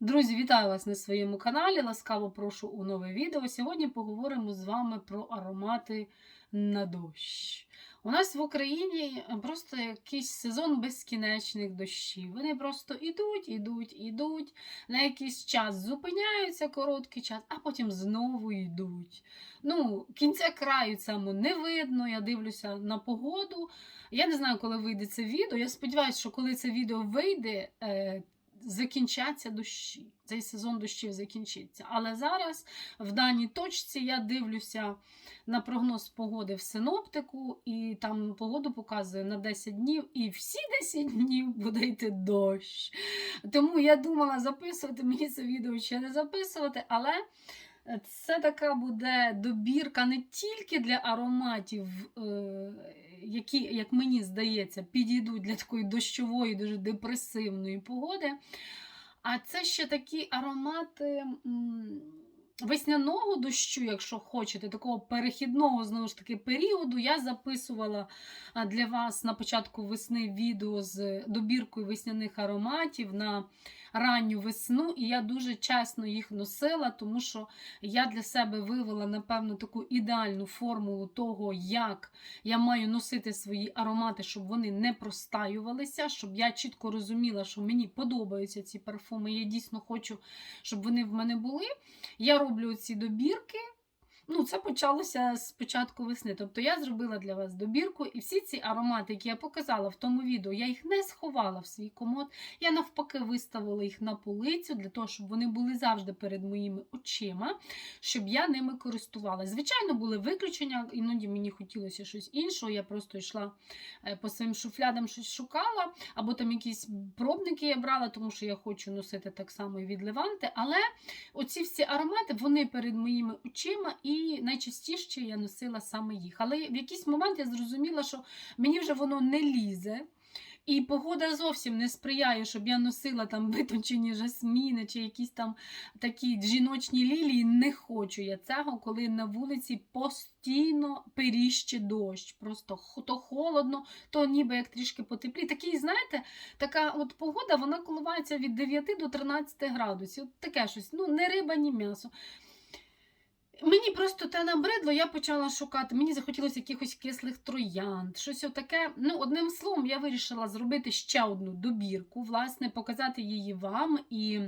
Друзі, вітаю вас на своєму каналі. Ласкаво прошу у нове відео. Сьогодні поговоримо з вами про аромати на дощ. У нас в Україні просто якийсь сезон безкінечних дощів. Вони просто ідуть, ідуть, ідуть, на якийсь час зупиняються короткий час, а потім знову йдуть. Ну, кінця краю цьому не видно. Я дивлюся на погоду. Я не знаю, коли вийде це відео. Я сподіваюся, що коли це відео вийде, е, закінчаться дощі. Цей сезон дощів закінчиться. Але зараз в даній точці я дивлюся на прогноз погоди в синоптику, і там погоду показує на 10 днів, і всі 10 днів буде йти дощ. Тому я думала записувати, мені це відео чи не записувати, але. Це така буде добірка не тільки для ароматів, е, які, як мені здається, підійдуть для такої дощової, дуже депресивної погоди. А це ще такі аромати весняного дощу, якщо хочете, такого перехідного знову ж таки періоду. Я записувала для вас на початку весни відео з добіркою весняних ароматів на ранню весну, і я дуже чесно їх носила, тому що я для себе вивела, напевно, таку ідеальну формулу того, як я маю носити свої аромати, щоб вони не простаювалися, щоб я чітко розуміла, що мені подобаються ці парфуми. Я дійсно хочу, щоб вони в мене були. Я роблю ці добірки. Ну, це почалося з початку весни. Тобто я зробила для вас добірку, і всі ці аромати, які я показала в тому відео, я їх не сховала в свій комод. Я навпаки виставила їх на полицю для того, щоб вони були завжди перед моїми очима, щоб я ними користувалася. Звичайно, були виключення, іноді мені хотілося щось іншого. Я просто йшла е, по своїм шуфлядам, щось шукала, або там якісь пробники я брала, тому що я хочу носити так само і від Леванти. Але оці всі аромати вони перед моїми очима. і і найчастіше я носила саме їх. Але в якийсь момент я зрозуміла, що мені вже воно не лізе. І погода зовсім не сприяє, щоб я носила там витончені жасміни чи якісь там такі жіночні лілії. Не хочу я цього, коли на вулиці постійно періще дощ. Просто то холодно, то ніби як трішки потеплі. Такий, знаєте, така от погода вона коливається від 9 до 13 градусів. Таке щось, ну не риба, ні м'ясо. Мені просто те набридло, я почала шукати. Мені захотілося якихось кислих троянд, щось отаке. Ну, одним словом, я вирішила зробити ще одну добірку, власне, показати її вам і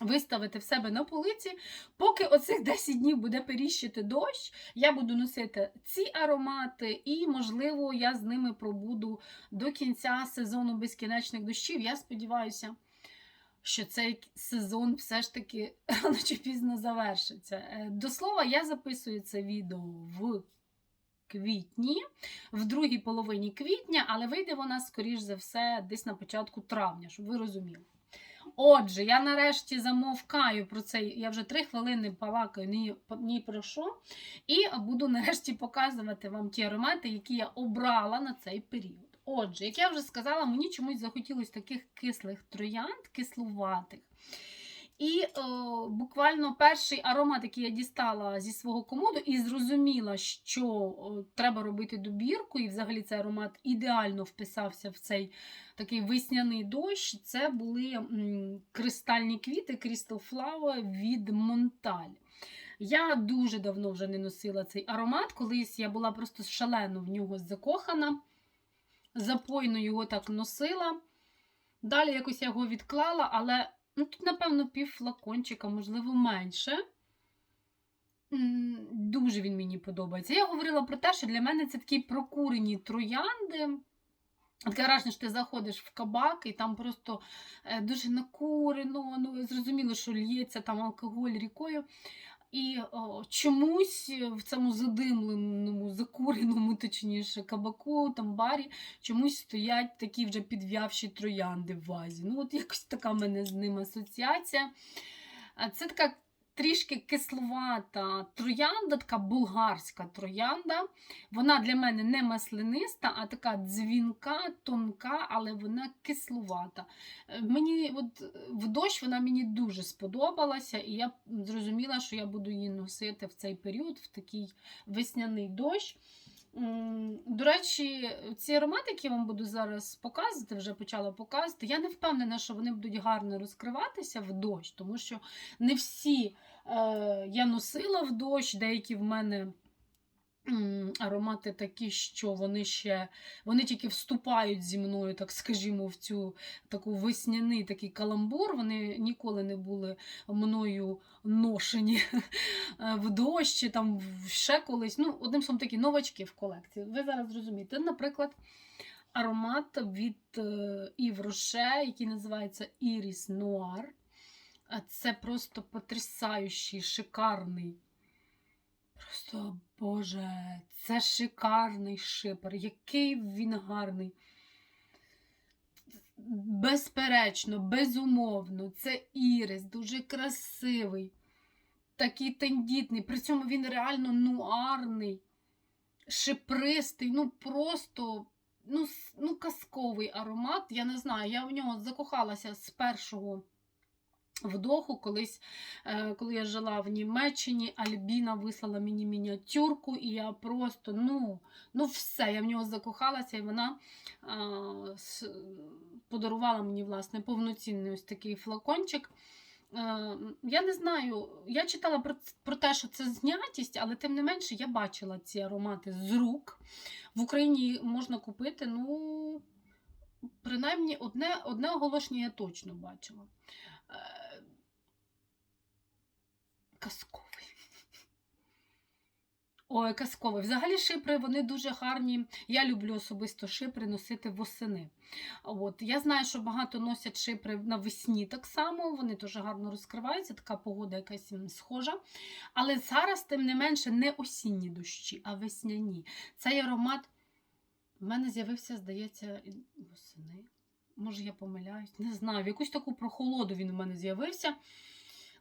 виставити в себе на полиці. Поки оцих 10 днів буде періщити дощ, я буду носити ці аромати, і, можливо, я з ними пробуду до кінця сезону безкінечних дощів. Я сподіваюся що цей сезон все ж таки рано чи пізно завершиться. Е, до слова, я записую це відео в квітні, в другій половині квітня, але вийде вона, скоріш за все, десь на початку травня, щоб ви розуміли. Отже, я нарешті замовкаю про це. Я вже три хвилини балакаю ні, ні про що. І буду нарешті показувати вам ті аромати, які я обрала на цей період. Отже, як я вже сказала, мені чомусь захотілося таких кислих троянд, кислуватих. І о, буквально перший аромат, який я дістала зі свого комоду, і зрозуміла, що о, треба робити добірку, і взагалі цей аромат ідеально вписався в цей такий весняний дощ. Це були м, кристальні квіти Crystal Flower від Монталь. Я дуже давно вже не носила цей аромат. Колись я була просто шалено в нього закохана запойно його так носила. Далі якось я його відклала, але ну, тут, напевно, пів флакончика, можливо, менше. Дуже він мені подобається. Я говорила про те, що для мене це такі прокурені троянди. Таке враження, що ти заходиш в кабак, і там просто е, дуже накурено, ну, зрозуміло, що л'ється там алкоголь рікою. І о, чомусь в цьому задимленому, закуреному, точніше, кабаку, там барі, чомусь стоять такі вже підв'явші троянди в вазі. Ну, от якось така в мене з ним асоціація. Це така трішки кисловата троянда, така булгарська троянда. Вона для мене не маслениста, а така дзвінка, тонка, але вона кисловата. Е, мені от В дощ вона мені дуже сподобалася, і я зрозуміла, що я буду її носити в цей період, в такий весняний дощ. До речі, ці аромати, які я вам буду зараз показувати, вже почала показувати. Я не впевнена, що вони будуть гарно розкриватися в дощ, тому що не всі е, я носила в дощ, деякі в мене. Аромати такі, що вони ще вони тільки вступають зі мною, так скажімо, в цю таку весняний такий каламбур. Вони ніколи не були мною ношені е, в дощ, чи там ще колись. Ну, одним словом, такі новачки в колекції. Ви зараз зрозумієте. Наприклад, аромат від Ів Роше, який називається Iris Noir. Це просто потрясаючий, шикарний. Просто, Боже, це шикарний шипер. Який він гарний. Безперечно, безумовно, це ірис, дуже красивий, такий тендітний. При цьому він реально нуарний, шипристий, ну просто ну, ну, казковий аромат. Я не знаю, я в нього закохалася з першого вдоху. Колись, е, коли я жила в Німеччині, Альбіна вислала мені мініатюрку, і я просто, ну, ну все, я в нього закохалася, і вона а, с- подарувала мені, власне, повноцінний ось такий флакончик. Е, Я не знаю, я читала про, про те, що це знятість, але тим не менше я бачила ці аромати з рук. В Україні можна купити, ну, принаймні, одне, одне оголошення я точно бачила. Казковий. Ой, казковий. Взагалі шипри вони дуже гарні. Я люблю особисто шипри носити восени. От. Я знаю, що багато носять шипри навесні так само, вони дуже гарно розкриваються, така погода якась схожа. Але зараз, тим не менше, не осінні дощі, а весняні. Цей аромат в мене з'явився, здається, восени. Може, я помиляюсь, не знаю. В якусь таку прохолоду він в мене з'явився.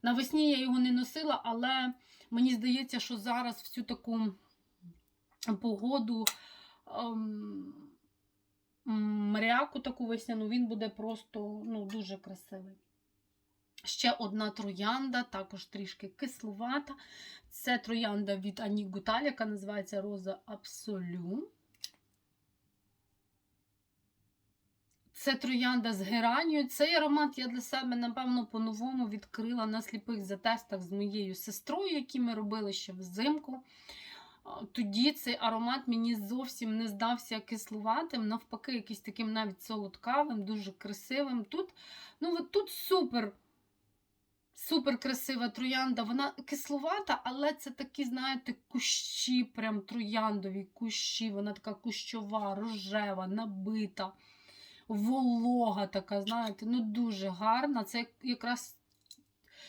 Навесні я його не носила, але мені здається, що зараз в цю таку погоду ем, мряку таку весняну, він буде просто ну, дуже красивий. Ще одна троянда, також трішки кислувата. Це троянда від Ані Гуталь, яка називається Роза Абсолю. Це троянда з геранію. Цей аромат я для себе, напевно, по-новому відкрила на сліпих затестах з моєю сестрою, які ми робили ще взимку. Тоді цей аромат мені зовсім не здався кислуватим, навпаки, якийсь таким навіть солодкавим, дуже красивим. Тут, ну, от тут супер. Супер красива троянда. Вона кислувата, але це такі, знаєте, кущі, прям трояндові кущі. Вона така кущова, рожева, набита волога така, знаєте, ну дуже гарна. Це якраз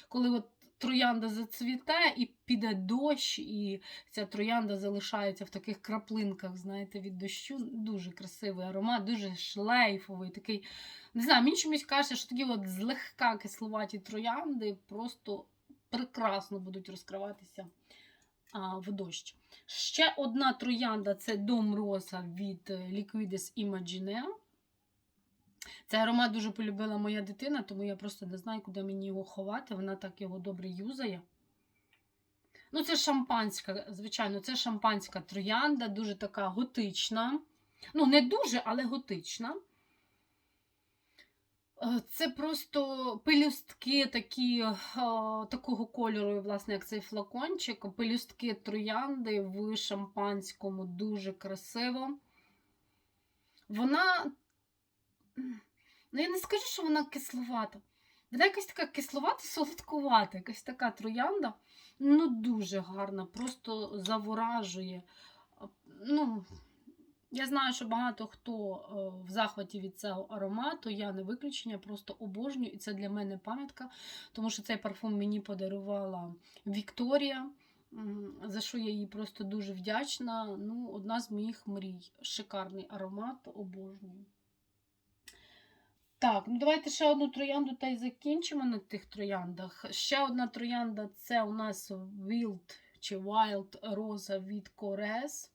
коли от троянда зацвіте і піде дощ, і ця троянда залишається в таких краплинках, знаєте, від дощу. Дуже красивий аромат, дуже шлейфовий, такий. Не знаю, мені чомусь каже, що такі от злегка кислуваті троянди просто прекрасно будуть розкриватися а, в дощ. Ще одна троянда це Дом Роза від е, Liquides Imaginaire. Цей аромат дуже полюбила моя дитина, тому я просто не знаю, куди мені його ховати. Вона так його добре юзає. Ну, це шампанська, звичайно, це шампанська троянда, дуже така готична. Ну, не дуже, але готична. Е, Це просто пелюстки такі, е, такого кольору, власне, як цей флакончик. Пелюстки троянди в шампанському дуже красиво. Вона. Ну, я не скажу, що вона кисловата. Вона якась така кисловата, солодкувата, якась така троянда. Ну, дуже гарна, просто заворажує. Ну, я знаю, що багато хто е, в захваті від цього аромату, я не виключення, просто обожнюю. І це для мене пам'ятка, тому що цей парфум мені подарувала Вікторія, за що я їй просто дуже вдячна. Ну, одна з моїх мрій. Шикарний аромат, обожнюю. Так, ну давайте ще одну троянду та й закінчимо на тих трояндах. Ще одна троянда це у нас Wild чи Wild Rosa від Корес.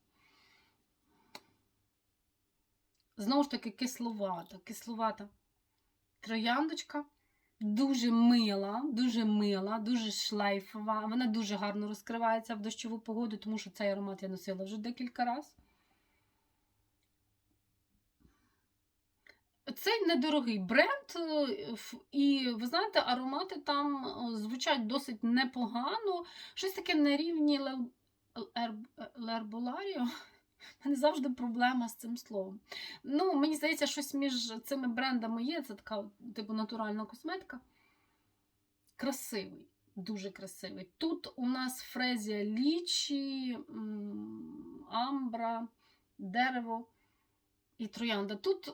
Знову ж таки, кисловата, кисловата трояндочка. Дуже мила, дуже мила, дуже шлейфова. Вона дуже гарно розкривається в дощову погоду, тому що цей аромат я носила вже декілька разів. Цей недорогий бренд, е, і ви знаєте, аромати там е, звучать досить непогано. Щось таке на рівні лербуларіо. У мене завжди проблема з цим словом. Ну, мені здається, щось між цими брендами є. Це така, типу, натуральна косметика. Красивий, дуже красивий. Тут у нас фрезія лічі, амбра, дерево і троянда. Тут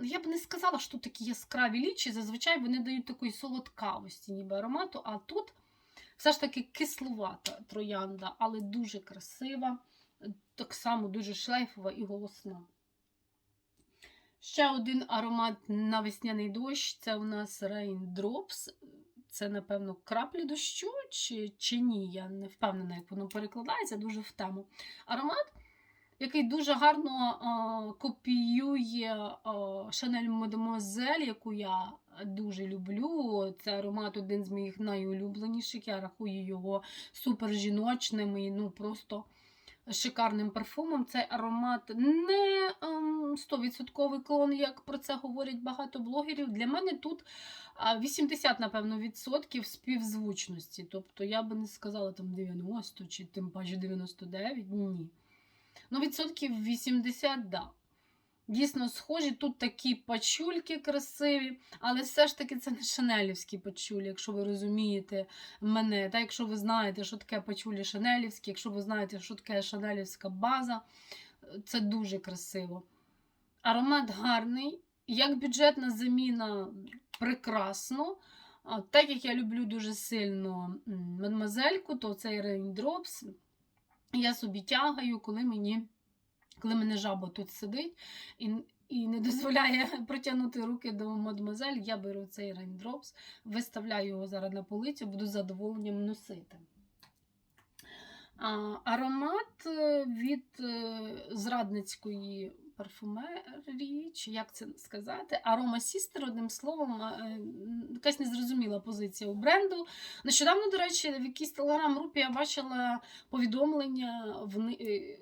я б не сказала, що тут такі яскраві лічі. Зазвичай вони дають такої солодкавості, ніби аромату, а тут все ж таки кислувата троянда, але дуже красива, так само дуже шлейфова і голосна. Ще один аромат на весняний дощ це у нас Raindrops. Це, напевно, краплі дощу чи, чи ні. Я не впевнена, як воно перекладається, дуже в тему. Аромат, який дуже гарно копіює Chanel Mademoiselle, яку я дуже люблю. Це аромат один з моїх найулюбленіших. Я рахую його супер жіночним і ну, просто шикарним парфумом. Цей аромат не ем, 100% клон, як про це говорять багато блогерів. Для мене тут а, 80, напевно, відсотків співзвучності. Тобто я би не сказала там 90 чи тим паче 99. Ні. Ну, відсотків 80, да. Дійсно схожі. Тут такі пачульки красиві, але все ж таки це не шанелівські пачулі, якщо ви розумієте мене. Та якщо ви знаєте, що таке пачулі шанелівські, якщо ви знаєте, що таке шанелівська база, це дуже красиво. Аромат гарний, як бюджетна заміна прекрасно. Так як я люблю дуже сильно мадмазельку, то цей Raindrops я собі тягаю, коли мені коли мене жаба тут сидить і, і не дозволяє протягнути руки до мадмазель, я беру цей рейндропс, виставляю його зараз на полицю, буду задоволенням носити. А, аромат е, від е, зрадницької парфумерії, чи як це сказати, Арома Сістер, одним словом, е, якась незрозуміла позиція у бренду. Нещодавно, до речі, в якійсь телеграм-групі я бачила повідомлення в е,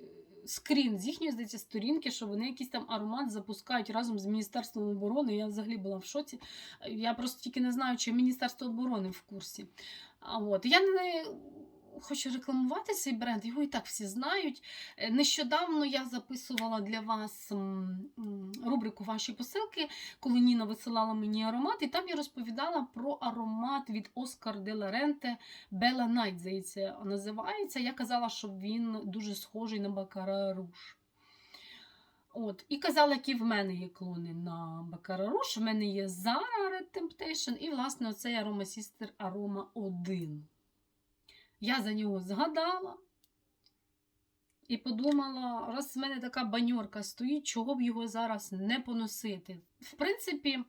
скрін з їхньої здається, сторінки, що вони якийсь там аромат запускають разом з Міністерством оборони. Я взагалі була в шоці. Я просто тільки не знаю, чи Міністерство оборони в курсі. А от я не хочу рекламувати цей бренд, його і так всі знають. Е, Нещодавно я записувала для вас рубрику Ваші посилки, коли Ніна висилала мені аромат, і там я розповідала про аромат від Оскар де ла Ренте Bella Night, здається, називається. Я казала, що він дуже схожий на Бакара Руш. От, і казала, які в мене є клони на Бакара Руш. В мене є Zara Red Temptation і, власне, оцей Aroma Sister Aroma 1. Я за нього згадала і подумала, раз в мене така баньорка стоїть, чого б його зараз не поносити. В принципі, е,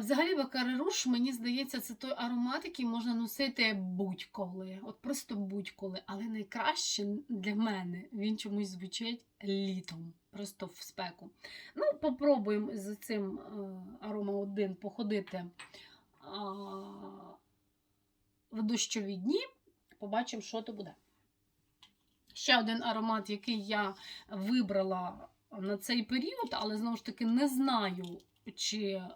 взагалі Бакареруш, мені здається, це той аромат, який можна носити будь-коли. От просто будь-коли. Але найкраще для мене він чомусь звучить літом, просто в спеку. Ну, попробуємо з цим арома 1 походити. В дощові дні. Побачимо, що то буде. Ще один аромат, який я вибрала на цей період, але знову ж таки не знаю, чи е,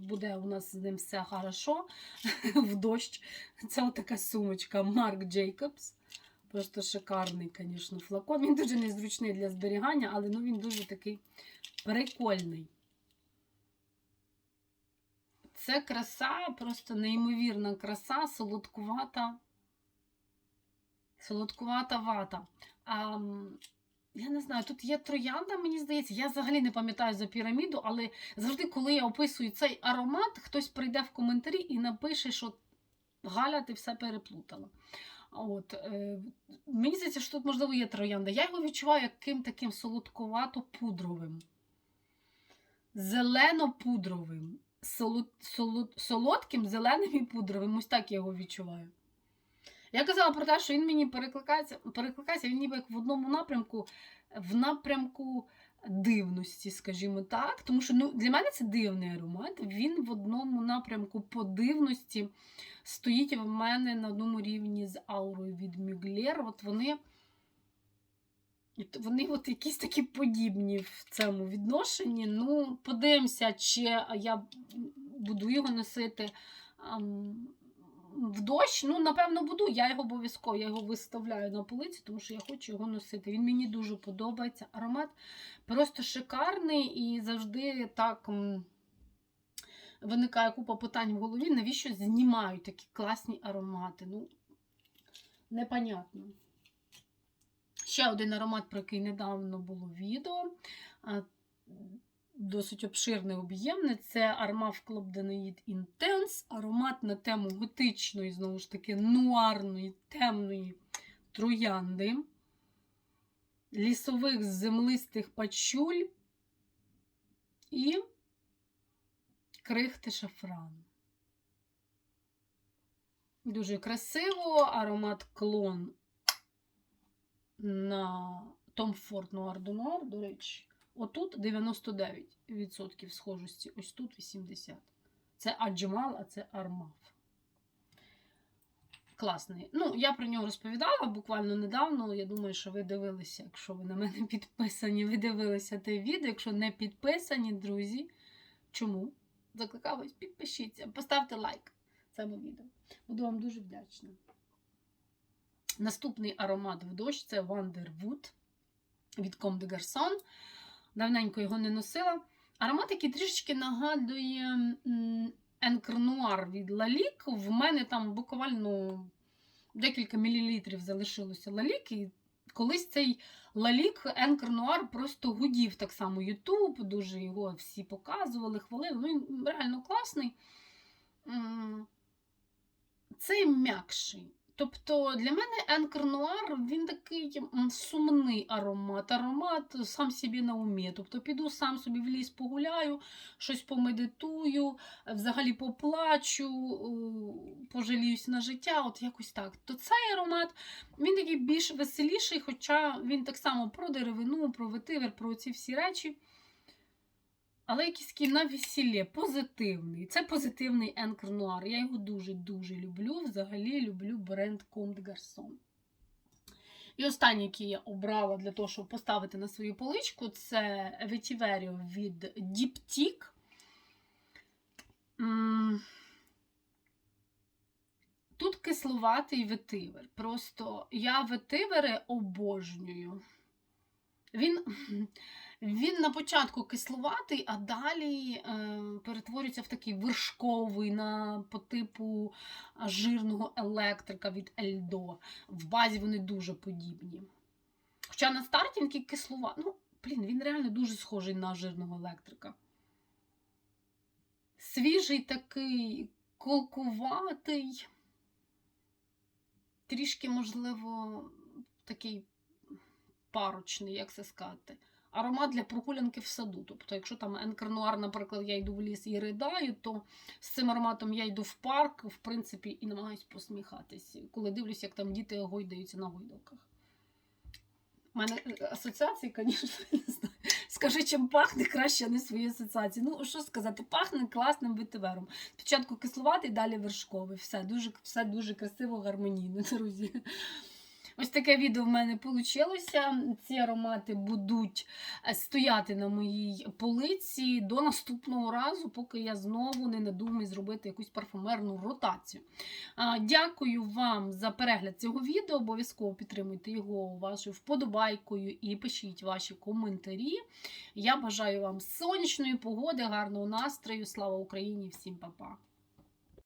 буде у нас з ним все хорошо в дощ. Це отака сумочка Marc Jacobs. Просто шикарний, звісно, флакон. Він дуже незручний для зберігання, але ну, він дуже такий прикольний. Це краса, просто неймовірна краса, солодкувата, солодкувата вата. А, я не знаю, тут є троянда, мені здається. Я взагалі не пам'ятаю за піраміду, але завжди, коли я описую цей аромат, хтось прийде в коментарі і напише, що Галя, ти все переплутала. От, е, мені здається, що тут, можливо, є троянда. Я його відчуваю яким таким солодкувато-пудровим. Зелено-пудровим солод, солод, солодким, зеленим і пудровим. Ось так я його відчуваю. Я казала про те, що він мені перекликається, перекликається він ніби як в одному напрямку, в напрямку дивності, скажімо так. Тому що ну, для мене це дивний аромат. Він в одному напрямку по дивності стоїть в мене на одному рівні з аурою від Мюглєр. От вони От Вони от якісь такі подібні в цьому відношенні. Ну, подивимося, чи я буду його носити в дощ. Ну, напевно, буду. Я його обов'язково я його виставляю на полиці, тому що я хочу його носити. Він мені дуже подобається. Аромат просто шикарний і завжди так. Виникає купа питань в голові, навіщо знімають такі класні аромати. Ну, непонятно. Ще один аромат, про який недавно було відео. Досить обширне, об'ємне. Це Armaf Danoid Intense. Аромат на тему готичної, знову ж таки, нуарної, темної троянди, лісових землистих пачуль і крихти шафрану. Дуже красиво, аромат клон на Tom Ford Noir de Noir, до речі. Отут 99% схожості, ось тут 80%. Це Аджимал, а це Армав. Класний. Ну, я про нього розповідала буквально недавно. Я думаю, що ви дивилися, якщо ви на мене підписані, ви дивилися те відео. Якщо не підписані, друзі, чому? Закликаю вас, підпишіться, поставте лайк цьому відео. Буду вам дуже вдячна. Наступний аромат в дощ це Wonderwood від Comme des Garçons. Давненько його не носила. Аромат, який трішечки нагадує Енкр Нуар від Лалік. В мене там буквально декілька мілілітрів залишилося лалік. І колись цей лалік Енкр Нуар просто гудів так само Ютуб, дуже його всі показували, хвалили. Ну, він реально класний. Цей м'якший. Тобто для мене Енкер Нуар він такий сумний аромат. Аромат сам собі на умі. Тобто піду сам собі в ліс погуляю, щось помедитую, взагалі поплачу, е, пожаліюсь на життя, от якось так. То цей аромат він такий більш веселіший, хоча він так само про деревину, про ветивер, про ці всі речі. Але якийсь такий на весіллі, позитивний. Це позитивний Енкер Нуар. Я його дуже-дуже люблю. Взагалі люблю бренд Comme des Garçons. І останній, який я обрала для того, щоб поставити на свою поличку, це Vetiverio від. М, Тут кисловатий ветивер. Просто я ветивери обожнюю. Він, він на початку кисловатий, а далі е, перетворюється в такий вершковий на по типу жирного електрика від Ельдо. В базі вони дуже подібні. Хоча на старті він такий кисловатий. Ну, блін, він реально дуже схожий на жирного електрика. Свіжий такий, колкуватий, трішки, можливо, такий парочний, як це сказати. Аромат для прогулянки в саду. Тобто, якщо там енкернуар, наприклад, я йду в ліс і ридаю, то з цим ароматом я йду в парк, в принципі, і намагаюсь посміхатись, коли дивлюсь, як там діти гойдаються на гойдалках. У мене е, асоціації, звісно, не. Скажи, чим пахне, краще не свої асоціації. Ну, що сказати, пахне класним ветивером. Спочатку кисловатий, далі вершковий. Все дуже, все дуже красиво, гармонійно, друзі. Ось таке відео в мене вийшло. Ці аромати будуть е, стояти на моїй полиці до наступного разу, поки я знову не надумаю зробити якусь парфумерну ротацію. Дякую вам за перегляд цього відео. Обов'язково підтримуйте його вашою вподобайкою і пишіть ваші коментарі. Я бажаю вам сонячної погоди, гарного настрою. Слава Україні! Всім па-па!